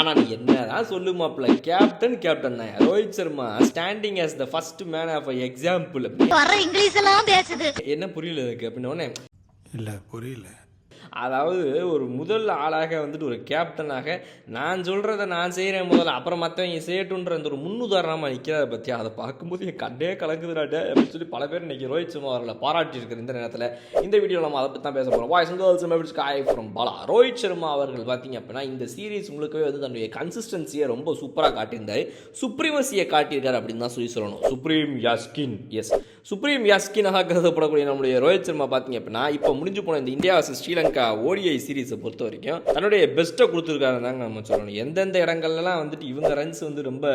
ஆனா நீ என்னதான் சொல்லு மாப்பிள்ள? கேப்டன் கேப்டன் தான். Rohit Sharma standing as the first man of example வர இங்கிலீஷ் எல்லாம் பேசுது. என்ன புரியல எனக்கு அப்படின்ன இல்ல புரியல. அதாவது ஒரு முதல் ஆளாக வந்துட்டு ஒரு கேப்டனாக நான் சொல்கிறத நான் செய்கிறேன் முதல்ல. அப்புறம் மற்றவங்க செய்யட்டுன்ற அந்த ஒரு முன்னுதாரணமாக நிற்கிறத பற்றி அதை பார்க்கும்போது என் கண்டே கலக்குதுடாடே அப்படின்னு சொல்லி பல பேர் இன்னைக்கு ரோஹித் சர்மா அவர்களை பாராட்டி இருக்கிற இந்த நேரத்தில். இந்த வீடியோவில் நம்ம அதை பற்றி தான் பேச போகிறோம் வாய்ஸ் கேர்ள்ஸ் மெபிட்ஸ் காய் ஃப்ரம் பாலா ரோஹித் சர்மா அவர்கள் பார்த்தீங்க அப்படின்னா இந்த சீரீஸ் முழுக்கவே வந்து தன்னுடைய கன்சிஸ்டன்சியை ரொம்ப சூப்பராக காட்டியிருந்தாரு. சுப்ரீமசியை காட்டியிருக்காரு அப்படின்னு தான் சொல்லி சொல்லணும். சுப்ரீம் யாஸ்கின் எஸ் சுப்ரீம் யாஸ்கினாக கருதப்படக்கூடிய நம்முடைய ரோஹித் சர்மா பார்த்தீங்க அப்படின்னா இப்போ முடிஞ்சு போன இந்த இந்தியா vs ஸ்ரீலங்கா ஓடிஐ சீரீஸை பொறுத்த வரைக்கும் தன்னுடைய பெஸ்ட்டை கொடுத்துருக்காரு தாங்க நம்ம சொல்லணும். எந்தெந்த இடங்கள்லாம் வந்துட்டு இவங்க ரன்ஸ் வந்து ரொம்ப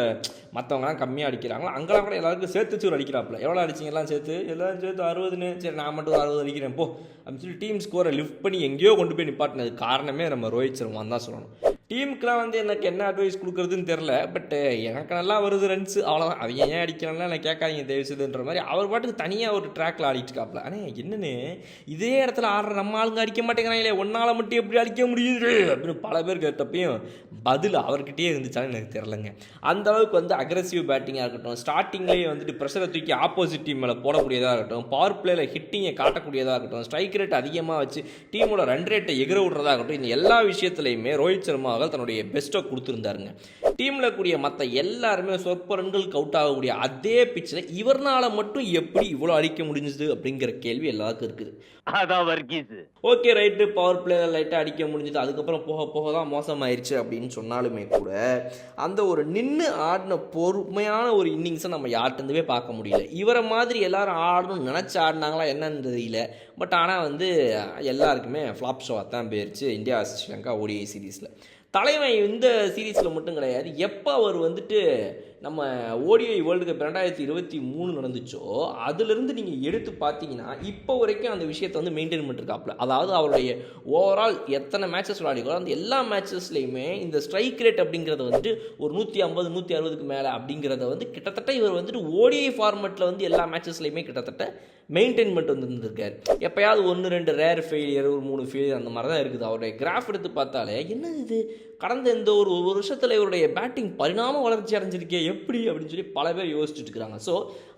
மற்றவங்கலாம் கம்மியாக அடிக்கிறாங்களோ அங்கெல்லாம் கூட எல்லாருக்கும் சேர்த்து வச்சு ஒரு அடிக்கிறாப்புல. எவ்வளோ அடிச்சிங்கலாம் சேர்த்து? எல்லாரும் சேர்த்து அறுபதுன்னு. சரி நான் மட்டும் அறுபது அடிக்கிறேன் போ. அப்படின்னு சொல்லி டீம் ஸ்கோரை லிஃப்ட் பண்ணி எங்கேயோ கொண்டு போய் நிப்பாட்டினது. காரணமே நம்ம ரோஹித் சர்மா தான் சொல்லணும். டீமுக்குலாம் வந்து எனக்கு என்ன அட்வைஸ் கொடுக்குறதுன்னு தெரில பட்டு எனக்கு நல்லா வருது ரன்ஸு அவ்வளோதான் அவங்க ஏன் அடிக்கணும்லாம் நான் கேட்காதீங்க தயவு செய்துன்ற மாதிரி. அவர் பாட்டுக்கு தனியாக ஒரு ட்ராக்ல ஆடிட்டு இருக்காப்ல ஆனால் என்னென்னு இதே இடத்துல ஆடுற நம்ம ஆளுங்க அடிக்க மாட்டேங்கிறாங்களே ஒன்னால் மட்டும் எப்படி அடிக்க முடியுது? அப்படின்னு பல பேர் கேட்டப்பையும் பதில் அவர்கிட்டயே இருந்துச்சாலும் எனக்கு தெரிலங்க அந்த அளவுக்கு வந்து அக்ரஸிவ் பேட்டிங்காக இருக்கட்டும் ஸ்டார்டிங்லேயே வந்துட்டு ப்ரெஷரை தூக்கி ஆப்போசிட் டீம் மேலே போடக்கூடியதாக இருக்கட்டும் பவர் பிளேயில் ஹிட்டிங்கை காட்டக்கூடியதாக இருக்கட்டும் ஸ்ட்ரைக் ரேட் அதிகமாக வச்சு டீமோட ரன் ரேட்டை எகிற விட்றதா இருக்கட்டும் இந்த எல்லா விஷயத்துலையுமே ரோஹித் சர்மா அவர்கள் தன்னுடைய பெஸ்ட்டை கொடுத்துருந்தாருங்க. டீமில் கூடிய மற்ற எல்லாருமே சொற்ப ரன்களுக்கு அவுட் ஆகக்கூடிய அதே பிச்சில் இவர்னால மட்டும் எப்படி இவ்வளோ அடிக்க முடிஞ்சுது அப்படிங்கிற கேள்வி எல்லாருக்கும் இருக்குது. ஓகே ரைட்டு பவர் பிளேயர் லைட்டாக அடிக்க முடிஞ்சது. அதுக்கப்புறம் போக போக தான் மோசமாயிருச்சு அப்படின்னு சொன்னாலுமே கூட அந்த ஒரு நின்று ஆடின பொறுமையான ஒரு இன்னிங்ஸை நம்ம யார்கிட்டருந்துமே பார்க்க முடியல. இவரை மாதிரி எல்லாரும் ஆடணும்னு நினச்சி ஆடினாங்களா என்னன்னு தெரியல. பட் ஆனால் வந்து எல்லாருக்குமே ஃப்ளாப் ஷோவாக தான் போயிருச்சு. இந்தியா ஸ்ரீலங்கா ஓடிஐ சீரீஸில் தலைமை இந்த சீரீஸில் மட்டும் கிடையாது. எப்போ அவர் வந்துட்டு நம்ம ஓடிஐ வேர்ல்டு கப் ரெண்டாயிரத்தி இருபத்தி மூணு நடந்துச்சோ அதுலேருந்து நீங்கள் எடுத்து பார்த்தீங்கன்னா இப்போ வரைக்கும் அந்த விஷயத்தை வந்து மெயின்டைன் பண்ணிருக்காப்புல அதாவது அவருடைய ஓவரால் எத்தனை மேட்சஸ் விளையாடிக்கோ அந்த எல்லா மேட்சஸ்லையுமே இந்த ஸ்ட்ரைக் ரேட் அப்படிங்கிறத வந்துட்டு ஒரு நூற்றி ஐம்பது நூற்றி அறுபதுக்கு மேலே அப்படிங்கிறத வந்து கிட்டத்தட்ட இவர் வந்துட்டு ஓடிஐ ஃபார்மெட்டில் வந்து எல்லா மேட்சஸ்லையுமே கிட்டத்தட்ட மெயின்டைன் பண்ணிட்டு வந்துருக்காரு எப்பயாவது ஒன்று ரெண்டு ரேர் ஃபெயிலியர் ஒரு மூணு ஃபெயிலியர் அந்த மாதிரி தான் இருக்குது. அவருடைய கிராஃப் எடுத்து பார்த்தாலே என்ன இது? கடந்த இந்த ஒரு ஒரு வருஷத்தில் இவருடைய பேட்டிங் பரிணாம வளர்ச்சி அடைஞ்சிருக்கே எப்படி அப்படின்னு சொல்லி பல பேர் யோசிச்சுட்டு இருக்கிறாங்க. So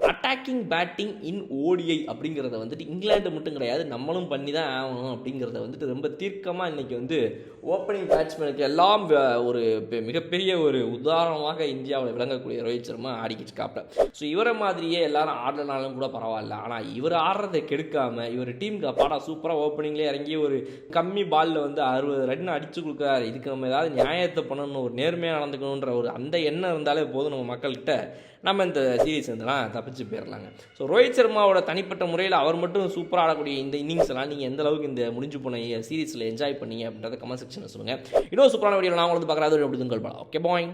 attacking batting in ODI அப்படிங்கிறத வந்துட்டு இங்கிலாந்து மட்டும் கிடையாது நம்மளும் பண்ணி தான் ஆகணும் அப்படிங்கிறத வந்துட்டு ரொம்ப தீர்க்கமாக இன்றைக்கி வந்து ஓப்பனிங் பேட்ஸ்மேனுக்கு எல்லாம் ஒரு பெ- மிகப்பெரிய ஒரு உதாரணமாக இந்தியாவில் விளங்கக்கூடிய ரோஹித் சர்மா ஆடிக்கிட்டு இருக்காப்ல. ஸோ இவரை மாதிரியே எல்லாரும் ஆடலனாலும் கூட பரவாயில்ல. ஆனால் இவர் ஆடுறதை கெடுக்காம இவர் டீமுக்கு அப்பாடா சூப்பராக ஓப்பனிங்லேயே இறங்கி ஒரு கம்மி பாலில் வந்து அறுபது ரன் அடிச்சு கொடுக்குறாரு. இதுக்கு நம்ம ஏதாவது நியாயத்தை பண்ணணும் ஒரு நேர்மையாக நடந்துக்கணுன்ற ஒரு அந்த எண்ணம் இருந்தாலே போதும். நம்ம மக்கள்கிட்ட நம்ம இந்த சீரீஸ் இருந்தெல்லாம் தப்பிச்சு போயிடலாங்க ஸோ ரோஹித் சர்மாவோட தனிப்பட்ட முறையில் அவர் மட்டும் சூப்பராக ஆடக்கூடிய இந்த இன்னிங்ஸ் எல்லாம் நீங்கள் எந்த அளவுக்கு இந்த முடிஞ்சு போன சீரீஸில் என்ஜாய் பண்ணீங்க அப்படின்றத கமெண்ட் செக்ஷனில் சொல்லுங்கள் இன்னொரு சூப்பரான வீடியோ நான் உங்களுக்கு பார்க்குறது அப்படி உங்கள் ஓகே பாய்